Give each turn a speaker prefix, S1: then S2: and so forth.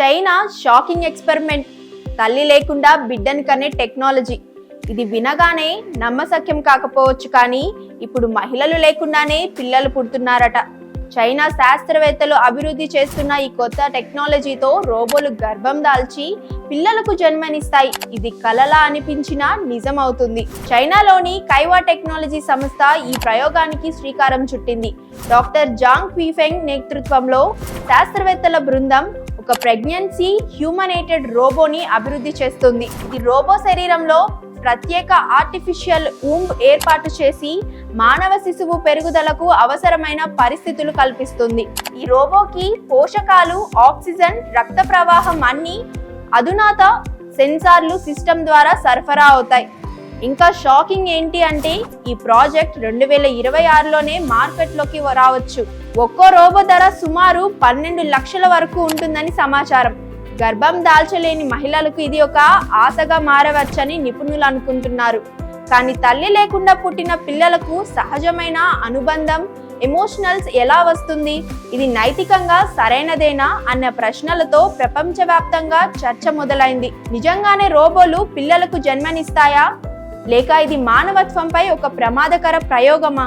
S1: China shocking experiment. తల్లి లేకుండా బిడ్డను కనే టెక్నాలజీ. ఇది వినగానే నమ్మసక్యం కాకపోవచ్చు కానీ ఇప్పుడు మహిళలు లేకుండానే పిల్లలు పుడుతున్నారట. చైనా శాస్త్రవేత్తలు అభివృద్ధి చేస్తున్న ఈ కొత్త టెక్నాలజీతో రోబోలు గర్భం దాల్చి పిల్లలకు జన్మనిస్తాయి. ఇది కలలా అనిపించినా నిజమవుతుంది చైనాలోని కైవా టెక్నాలజీ సంస్థ ఈ ప్రయోగానికి శ్రీకారం చుట్టింది. డాక్టర్ జాంగ్ క్వీఫెంగ్ నేతృత్వంలో శాస్త్రవేత్తల బృందం ఒక ప్రెగ్నెన్సీ హ్యూమనేటెడ్ రోబోని అభివృద్ధి చేస్తుంది. ఈ రోబో శరీరంలో ప్రత్యేక ఆర్టిఫిషియల్ ఊంబ్ ఏర్పాటు చేసి మానవ శిశువు పెరుగుదలకు అవసరమైన పరిస్థితులు కల్పిస్తుంది. ఈ రోబోకి పోషకాలు ఆక్సిజన్ రక్త ప్రవాహం అన్ని అధునాత సెన్సార్లు సిస్టమ్ ద్వారా సరఫరా అవుతాయి. ఇంకా షాకింగ్ ఏంటి అంటే ఈ ప్రాజెక్ట్ రెండు వేల ఇరవై ఆరులోనే మార్కెట్లోకి రావచ్చు. ఒక్కో రోబో ధర సుమారు పన్నెండు లక్షల వరకు ఉంటుందని సమాచారం. గర్భం దాల్చలేని మహిళలకు ఇది ఒక ఆశగా మారవచ్చని నిపుణులు అనుకుంటున్నారు. కానీ తల్లి లేకుండా పుట్టిన పిల్లలకు సహజమైన అనుబంధం ఎమోషనల్స్ ఎలా వస్తుంది? ఇది నైతికంగా సరైనదేనా? అన్న ప్రశ్నలతో ప్రపంచవ్యాప్తంగా చర్చ మొదలైంది. నిజంగానే రోబోలు పిల్లలకు జన్మనిస్తాయా? లేక ఇది మానవత్వంపై ఒక ప్రమాదకర ప్రయోగమా?